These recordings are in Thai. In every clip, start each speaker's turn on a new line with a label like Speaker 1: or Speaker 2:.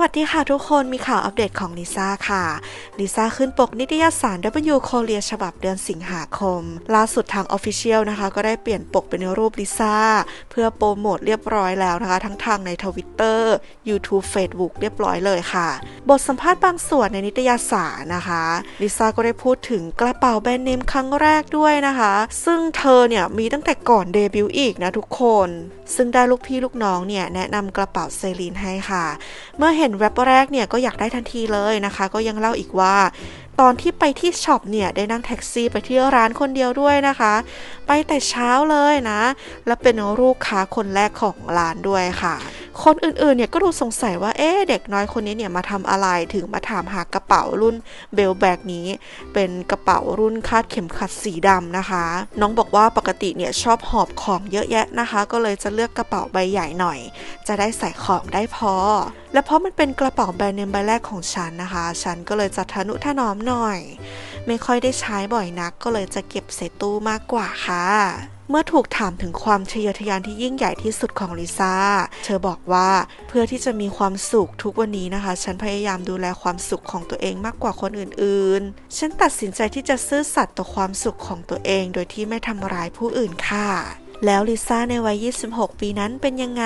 Speaker 1: วัสดีค่ะทุกคนมีข่าวอัปเดตของลิซ่าค่ะลิซ่าขึ้นปกนิตยสาร W Korea ฉบับเดือนสิงหาคม ล่าสุดทาง Official นะคะ ก็ได้เปลี่ยนปกเป็นรูปลิซ่า เพื่อโปรโมทเรียบร้อยแล้วนะคะ ทั้งทางใน Twitter YouTube Facebook เรียบร้อยเลยค่ะ บทสัมภาษณ์บางส่วนในนิตยสารนะคะลิซ่าก็ได้พูดถึงกระเป๋าแบรนด์เนมครั้งแรกด้วยนะคะ ซึ่งเธอเนี่ยมีตั้งแต่ก่อนเดบิวต์อีกนะทุกคน ซึ่งได้ลูกพี่ลูกน้องเนี่ยแนะนำกระเป๋าเซรีนให้ค่ะ เมื่อเห็นแรปแรกเนี่ยก็อยากได้ทันทีเลยนะคะ ก็ยังเล่าอีกว่า ตอนที่ไปที่ช็อปเนี่ยได้นั่งแท็กซี่ไปที่ร้านคนเดียวด้วยนะคะ ไปแต่เช้าเลยนะ และเป็นลูกค้าคนแรกของร้านด้วยค่ะ คนอื่นๆเนี่ยก็ดูสงสัยว่าเอ๊ะเด็กน้อยคนนี้เนี่ยมาทำอะไรถึงมาถามหากระเป๋ารุ่นเบลแบกนี้ เป็นกระเป๋ารุ่นคาดเข็มขัดสีดำนะคะ น้องบอกว่าปกติเนี่ยชอบหอบของเยอะแยะนะคะ ก็เลยจะเลือกกระเป๋าใบใหญ่หน่อย จะได้ใส่ของได้พอ และเพราะมันเป็นกระเป๋าแบรนด์เนมใบแรกของฉันนะคะ ฉันก็เลยจะทนุถนอมหน่อย ไม่ค่อยได้ใช้บ่อยนัก ก็เลยจะเก็บใส่ตู้มากกว่าค่ะ เมื่อถูกถามถึงความทะเยอทะยานที่ยิ่งใหญ่ที่สุดของลิซ่า เธอบอกว่าเพื่อที่จะมีความสุขทุกวันนี้นะคะ ฉันพยายามดูแลความสุขของตัวเองมากกว่าคนอื่นๆ ฉันตัดสินใจที่จะซื่อสัตย์ต่อความสุขของตัวเอง โดยที่ไม่ทำร้ายผู้อื่นค่ะ แล้วลิซ่าในวัย 26 ปีนั้นเป็นยังไง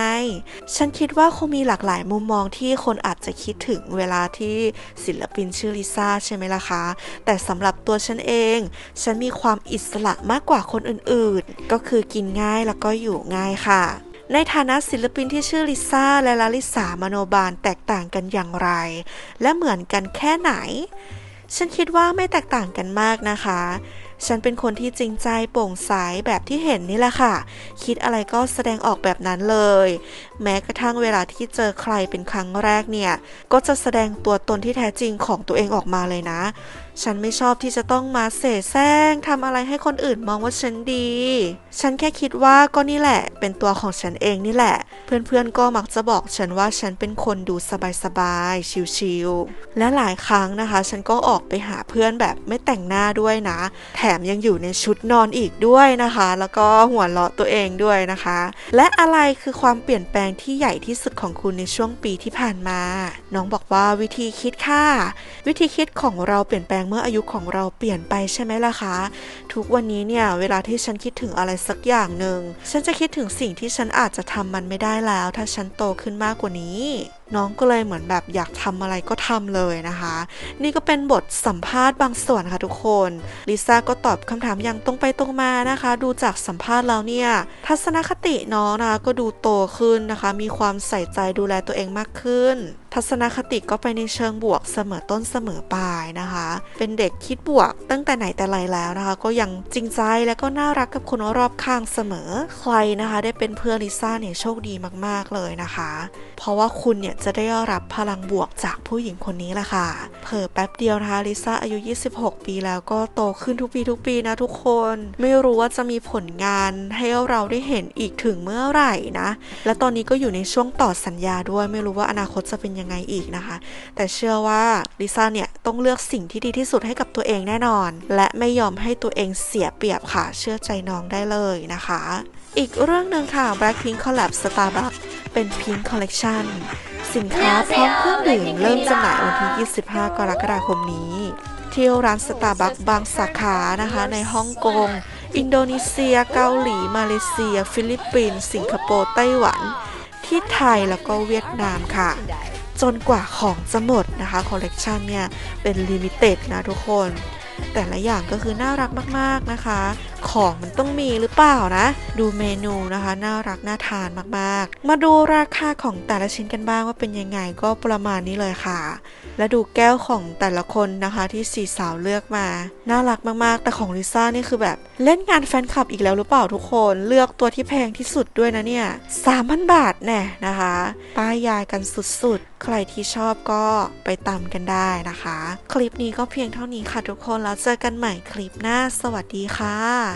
Speaker 1: ฉันคิดว่าคงมีหลากหลายมุมมองที่คนอาจจะคิดถึงเวลาที่ศิลปินชื่อลิซ่าใช่ไหมล่ะคะ แต่สำหรับตัวฉันเอง ฉันมีความอิสระมากกว่าคนอื่นๆ ก็คือกินง่ายแล้วก็อยู่ง่ายค่ะในฐานะศิลปินที่ชื่อลิซ่าและลาลิสามโนบาลแตกต่างกันอย่างไร และเหมือนกันแค่ไหน ฉันคิดว่าไม่แตกต่างกันมากนะคะ ฉันเป็นคนที่จริงใจโปร่งใสแบบที่เห็นนี่แหละค่ะ คิดอะไรก็แสดงออกแบบนั้นเลย แม้กระทั่งเวลาที่เจอใครเป็นครั้งแรกเนี่ย ก็จะแสดงตัวตนที่แท้จริงของตัวเองออกมาเลยนะ ฉันไม่ชอบที่จะต้องมาเสแสร้งทำอะไรให้คนอื่นมองว่าฉันดี ฉันแค่คิดว่าก็นี่แหละ เป็นตัวของฉันเองนี่แหละ เพื่อนๆก็มักจะบอกฉันว่าฉันเป็นคนดูสบายๆชิลๆและหลายครั้งนะคะ ฉันก็ออกไปหาเพื่อนแบบไม่แต่งหน้าด้วยนะแถมยังอยู่ในชุดนอนอีกด้วยนะคะ แล้วก็หัวเราะตัวเองด้วยนะคะ และอะไรคือความเปลี่ยนแปลงที่ใหญ่ที่สุดของคุณในช่วงปีที่ผ่านมา น้องบอกว่าวิธีคิดค่ะ วิธีคิดของเราเปลี่ยนแปลงเมื่ออายุของเราเปลี่ยนไปใช่ไหมล่ะคะ ทุกวันนี้เนี่ยเวลาที่ฉันคิดถึงอะไรสักอย่างหนึ่งฉันจะคิดถึงสิ่งที่ฉันอาจจะทำมันไม่ได้แล้ว ถ้าฉันโตขึ้นมากกว่านี้ น้องก็เลยเหมือนแบบอยากทำอะไรก็ทำเลยนะคะ นี่ก็เป็นบทสัมภาษณ์บางส่วนค่ะทุกคนลิซ่าก็ตอบคำถามอย่างตรงไปตรงมานะคะ ดูจากสัมภาษณ์แล้วเนี่ยทัศนคติน้องนะคะก็ดูโตขึ้นนะคะ มีความใส่ใจดูแลตัวเองมากขึ้น ทัศนคติก็ไปในเชิงบวกเสมอต้นเสมอปลายนะคะ เป็นเด็กคิดบวกตั้งแต่ไหนแต่ไรแล้วนะคะ ก็ยังจริงใจและก็น่ารักกับคนรอบข้างเสมอใครนะคะ ได้เป็นเพื่อนลิซ่าเนี่ยโชคดีมากๆเลยนะคะ เพราะว่าคุณเนี่ยจะได้รับพลังบวกจากผู้หญิงคนนี้แหละค่ะเผอแป๊บเดียวนะคะลิซ่าอายุ 26 ปีแล้วก็โตขึ้นทุกปีทุกปีนะทุกคน ไม่รู้ว่าจะมีผลงานให้เราได้เห็นอีกถึงเมื่อไหร่นะ และตอนนี้ก็อยู่ในช่วงต่อสัญญาด้วยไม่รู้ว่าอนาคตจะเป็นยังไงอีกนะคะ แต่เชื่อว่าลิซ่าเนี่ยต้องเลือกสิ่งที่ดีที่สุดให้กับตัวเองแน่นอน และไม่ยอมให้ตัวเองเสียเปรียบค่ะ เชื่อใจน้องได้เลยนะคะ อีกเรื่องหนึ่งค่ะ Blackpink Collab Starbucks เป็น Pink Collection สินค้าพร้อมเครื่องดื่มเริ่มจำหน่ายวันที่ 25 กรกฎาคมนี้ที่ร้านสตาร์บัคบางสาขานะคะ ในฮ่องกง อินโดนีเซีย เกาหลี มาเลเซีย ฟิลิปปินส์ สิงคโปร์ ไต้หวัน ที่ไทยแล้วก็เวียดนามค่ะ จนกว่าของจะหมดนะคะคอลเลกชันเนี่ยเป็นลิมิเต็ดนะทุกคน แต่ละอย่างก็คือน่ารักมาก ๆ นะคะ ของมันต้องมีหรือเปล่านะ ดูเมนูนะคะ น่ารักน่าทานมากๆ มาดูราคาของแต่ละชิ้นกันบ้างว่าเป็นยังไงก็ประมาณนี้เลยค่ะ และดูแก้วของแต่ละคนนะคะที่สี่สาวเลือกมา น่ารักมากๆ แต่ของลิซ่านี่คือแบบเล่นงานแฟนคลับอีกแล้วหรือเปล่าทุกคนเลือกตัวที่แพงที่สุดด้วยนะเนี่ย3,000บาทแน่นะคะป้ายยายกันสุดๆ ใครที่ชอบก็ไปตามกันได้นะคะ คลิปนี้ก็เพียงเท่านี้ค่ะทุกคนแล้วเจอกันใหม่คลิปหน้าสวัสดีค่ะ